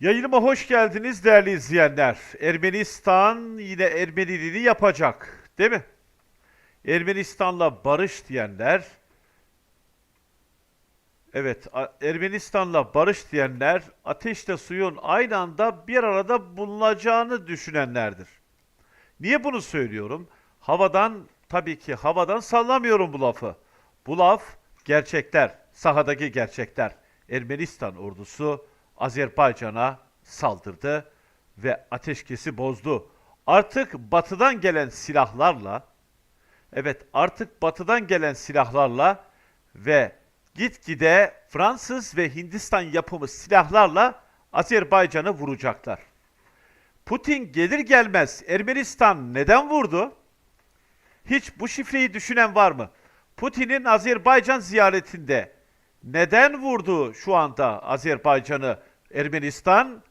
Yayınıma hoş geldiniz değerli izleyenler. Ermenistan yine Ermeniliğini yapacak, değil mi? Ermenistan'la barış diyenler, evet Ermenistan'la barış diyenler ateşle suyun aynı anda bir arada bulunacağını düşünenlerdir. Niye bunu söylüyorum? Havadan, tabii ki havadan sallamıyorum bu lafı. Bu laf gerçekler, sahadaki gerçekler. Ermenistan ordusu Azerbaycan'a saldırdı ve ateşkesi bozdu. Artık batıdan gelen silahlarla, evet artık batıdan gelen silahlarla ve gitgide Fransız ve Hindistan yapımı silahlarla Azerbaycan'ı vuracaklar. Putin gelir gelmez Ermenistan neden vurdu? Hiç bu şifreyi düşünen var mı? Putin'in Azerbaycan ziyaretinde neden vurdu şu anda Azerbaycan'ı Ermenistan?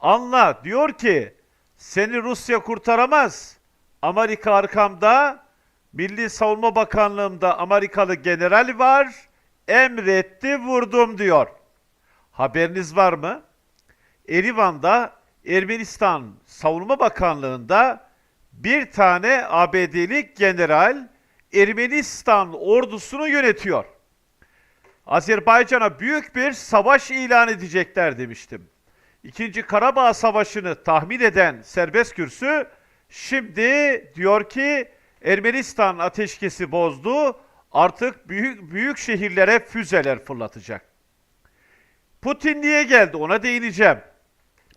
Anla diyor ki seni Rusya kurtaramaz. Amerika arkamda, Milli Savunma Bakanlığımda Amerikalı general var. Emretti vurdum diyor. Haberiniz var mı? Erivan'da Ermenistan Savunma Bakanlığı'nda bir tane ABD'lik general Ermenistan ordusunu yönetiyor. Azerbaycan'a büyük bir savaş ilan edecekler demiştim. İkinci Karabağ Savaşı'nı tahmin eden serbest kürsü şimdi diyor ki Ermenistan ateşkesi bozdu artık büyük büyük şehirlere füzeler fırlatacak. Putin niye geldi ona değineceğim.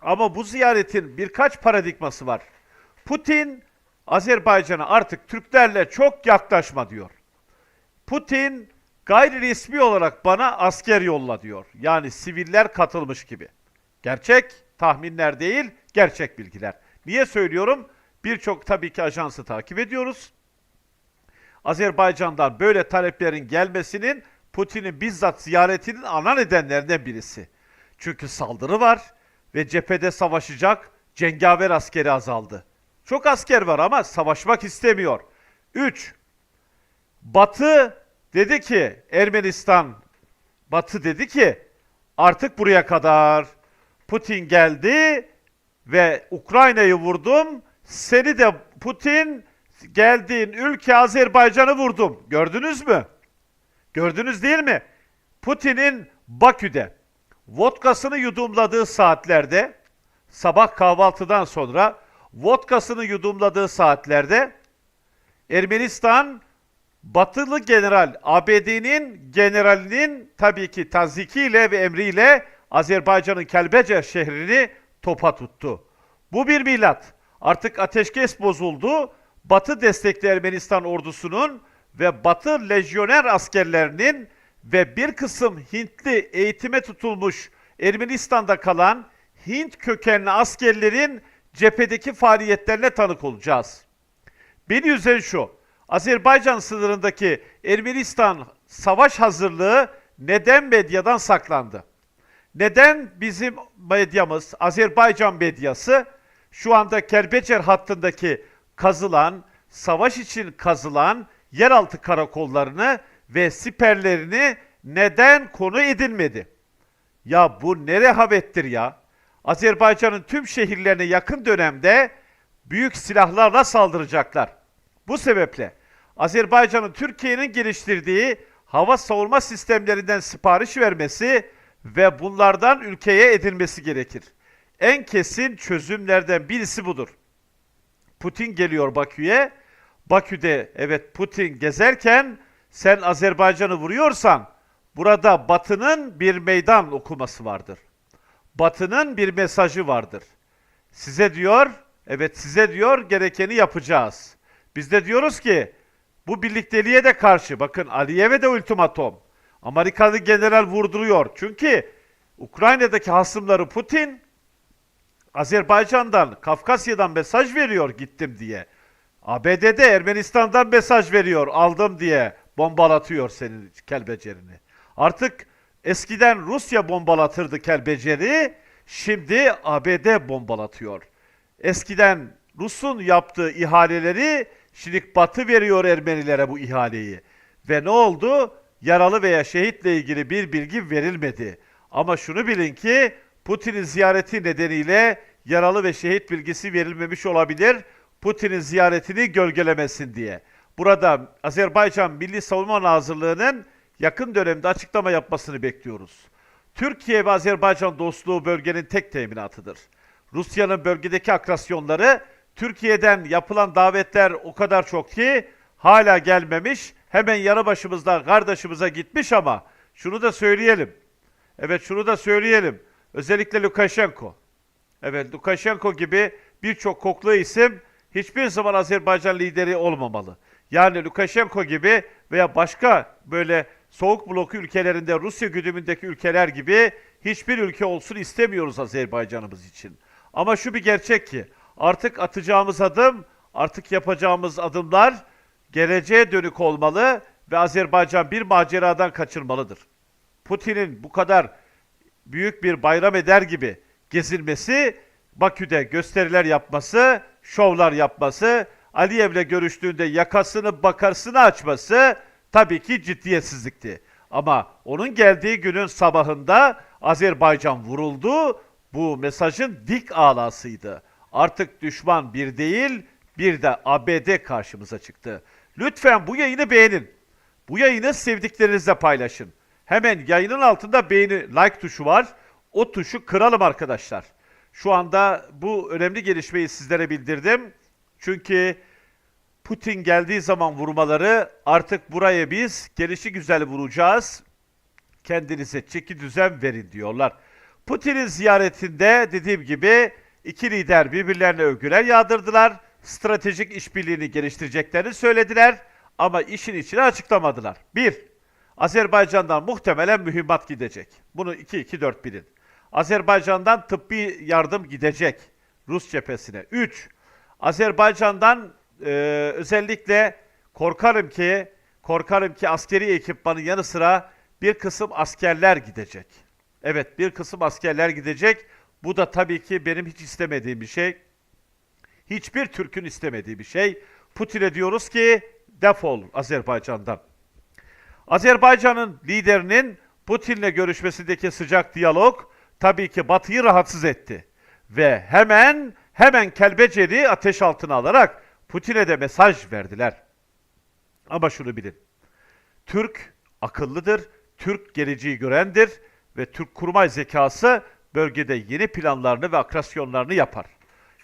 Ama bu ziyaretin birkaç paradigması var. Putin Azerbaycan'a artık Türklerle çok yaklaşma diyor. Putin gayri resmi olarak bana asker yolla diyor. Yani siviller katılmış gibi. Gerçek tahminler değil, gerçek bilgiler. Niye söylüyorum? Birçok tabii ki ajansı takip ediyoruz. Azerbaycan'dan böyle taleplerin gelmesinin Putin'in bizzat ziyaretinin ana nedenlerinden birisi. Çünkü saldırı var ve cephede savaşacak cengaver askeri azaldı. Çok asker var ama savaşmak istemiyor. 3. Batı dedi ki Ermenistan Batı dedi ki artık buraya kadar Putin geldi ve Ukrayna'yı vurdum. Seni de Putin geldiğin ülke Azerbaycan'ı vurdum. Gördünüz mü? Gördünüz değil mi? Putin'in Bakü'de vodkasını yudumladığı saatlerde sabah kahvaltıdan sonra vodkasını yudumladığı saatlerde Ermenistan Batılı general ABD'nin generalinin tabii ki tazikiyle ve emriyle Azerbaycan'ın Kelbecer şehrini topa tuttu. Bu bir milat. Artık ateşkes bozuldu. Batı destekli Ermenistan ordusunun ve Batı lejyoner askerlerinin ve bir kısım Hintli eğitime tutulmuş Ermenistan'da kalan Hint kökenli askerlerin cephedeki faaliyetlerine tanık olacağız. Beni üzen şu. Azerbaycan sınırındaki Ermenistan savaş hazırlığı neden medyadan saklandı? Neden bizim medyamız, Azerbaycan medyası şu anda Kerbecer hattındaki kazılan, savaş için kazılan yeraltı karakollarını ve siperlerini neden konu edilmedi? Ya bu ne rehavettir ya? Azerbaycan'ın tüm şehirlerine yakın dönemde büyük silahlarla saldıracaklar. Bu sebeple Azerbaycan'ın Türkiye'nin geliştirdiği hava savunma sistemlerinden sipariş vermesi ve bunlardan ülkeye edilmesi gerekir. En kesin çözümlerden birisi budur. Putin geliyor Bakü'ye. Bakü'de evet Putin gezerken sen Azerbaycan'ı vuruyorsan burada Batı'nın bir meydan okuması vardır. Batı'nın bir mesajı vardır. Size diyor, evet size diyor gerekeni yapacağız. Biz de diyoruz ki bu birlikteliğe de karşı bakın Aliyev'e de ultimatom. Amerikalı general vurduruyor. Çünkü Ukrayna'daki hasımları Putin Azerbaycan'dan, Kafkasya'dan mesaj veriyor gittim diye. ABD'de Ermenistan'dan mesaj veriyor aldım diye bombalatıyor senin kelbecerini. Artık eskiden Rusya bombalatırdı kelbeceri, şimdi ABD bombalatıyor. Eskiden Rus'un yaptığı ihaleleri şimdi Batı veriyor Ermenilere bu ihaleyi. Ve ne oldu? Yaralı veya şehitle ilgili bir bilgi verilmedi. Ama şunu bilin ki Putin'in ziyareti nedeniyle yaralı ve şehit bilgisi verilmemiş olabilir. Putin'in ziyaretini gölgelemesin diye. Burada Azerbaycan Milli Savunma Nazırlığı'nın yakın dönemde açıklama yapmasını bekliyoruz. Türkiye ve Azerbaycan dostluğu bölgenin tek teminatıdır. Rusya'nın bölgedeki akrasyonları Türkiye'den yapılan davetler o kadar çok ki hala gelmemiş. Hemen yanı başımızda kardeşimize gitmiş ama şunu da söyleyelim. Evet şunu da söyleyelim. Özellikle Lukashenko. Evet Lukashenko gibi birçok koklu isim hiçbir zaman Azerbaycan lideri olmamalı. Yani Lukashenko gibi veya başka böyle soğuk blok ülkelerinde Rusya güdümündeki ülkeler gibi hiçbir ülke olsun istemiyoruz Azerbaycanımız için. Ama şu bir gerçek ki artık atacağımız adım, artık yapacağımız adımlar geleceğe dönük olmalı ve Azerbaycan bir maceradan kaçırmalıdır. Putin'in bu kadar büyük bir bayram eder gibi gezilmesi, Bakü'de gösteriler yapması, şovlar yapması, Aliyev'le görüştüğünde yakasını bakasını açması tabii ki ciddiyetsizlikti. Ama onun geldiği günün sabahında Azerbaycan vuruldu. Bu mesajın dik alasıydı. Artık düşman bir değil, bir de ABD karşımıza çıktı. Lütfen bu yayını beğenin. Bu yayını sevdiklerinizle paylaşın. Hemen yayının altında beğeni, like tuşu var. O tuşu kıralım arkadaşlar. Şu anda bu önemli gelişmeyi sizlere bildirdim. Çünkü Putin geldiği zaman vurmaları artık buraya biz gelişi güzel vuracağız. Kendinize çeki düzen verin diyorlar. Putin'in ziyaretinde dediğim gibi iki lider birbirlerine övgüler yağdırdılar. Stratejik işbirliğini geliştireceklerini söylediler ama işin içine açıklamadılar. Bir, Azerbaycan'dan muhtemelen mühimmat gidecek. Bunu 2-2-4 bilin. Azerbaycan'dan tıbbi yardım gidecek Rus cephesine. 3. Azerbaycan'dan e, özellikle korkarım ki korkarım ki askeri ekipmanın yanı sıra bir kısım askerler gidecek. Evet bir kısım askerler gidecek. Bu da tabii ki benim hiç istemediğim bir şey. Hiçbir Türk'ün istemediği bir şey. Putin'e diyoruz ki defol Azerbaycan'dan. Azerbaycan'ın liderinin Putin'le görüşmesindeki sıcak diyalog tabii ki Batı'yı rahatsız etti. Ve hemen hemen Kelbeceri ateş altına alarak Putin'e de mesaj verdiler. Ama şunu bilin. Türk akıllıdır, Türk geleceği görendir ve Türk kurmay zekası bölgede yeni planlarını ve akrasyonlarını yapar.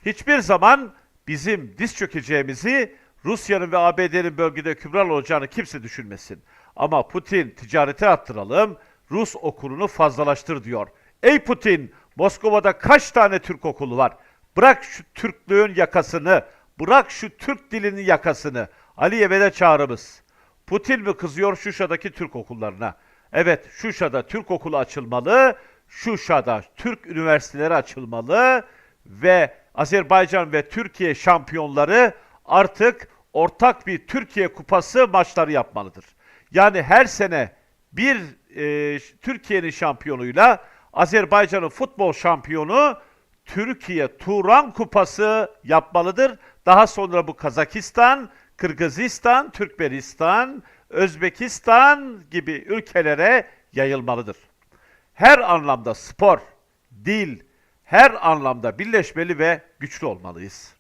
Hiçbir zaman bizim diz çökeceğimizi Rusya'nın ve ABD'nin bölgede kübral olacağını kimse düşünmesin. Ama Putin ticarete attıralım, Rus okulunu fazlalaştır diyor. Ey Putin, Moskova'da kaç tane Türk okulu var? Bırak şu Türklüğün yakasını, bırak şu Türk dilinin yakasını. Aliyev'e de çağrımız. Putin mi kızıyor Şuşa'daki Türk okullarına? Evet, Şuşa'da Türk okulu açılmalı, Şuşa'da Türk üniversiteleri açılmalı ve Azerbaycan ve Türkiye şampiyonları artık ortak bir Türkiye kupası maçları yapmalıdır. Yani her sene bir e, Türkiye'nin şampiyonuyla Azerbaycan'ın futbol şampiyonu Türkiye Turan Kupası yapmalıdır. Daha sonra bu Kazakistan, Kırgızistan, Türkmenistan, Özbekistan gibi ülkelere yayılmalıdır. Her anlamda spor, dil, her anlamda birleşmeli ve güçlü olmalıyız.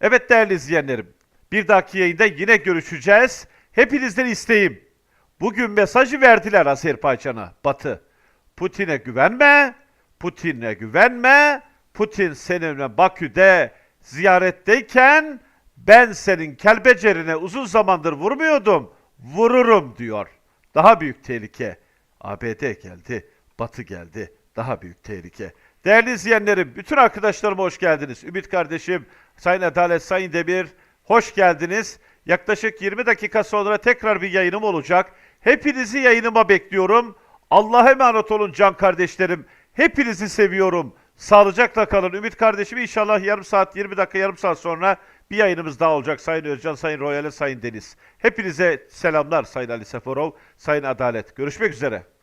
Evet değerli izleyenlerim, bir dahaki yayında yine görüşeceğiz. Hepinizden isteğim, bugün mesajı verdiler Azerbaycan'a, Batı. Putin'e güvenme, Putin'e güvenme, Putin seninle Bakü'de ziyaretteyken ben senin kelbecerine uzun zamandır vurmuyordum, vururum diyor. Daha büyük tehlike. ABD geldi, Batı geldi. Daha büyük tehlike. Değerli izleyenlerim, bütün arkadaşlarıma hoş geldiniz. Ümit kardeşim, Sayın Adalet, Sayın Demir, hoş geldiniz. Yaklaşık 20 dakika sonra tekrar bir yayınım olacak. Hepinizi yayınıma bekliyorum. Allah'a emanet olun can kardeşlerim. Hepinizi seviyorum. Sağlıcakla kalın. Ümit kardeşim inşallah yarım saat, 20 dakika, yarım saat sonra bir yayınımız daha olacak. Sayın Özcan, Sayın Royal'e, Sayın Deniz. Hepinize selamlar Sayın Ali Seferov, Sayın Adalet. Görüşmek üzere.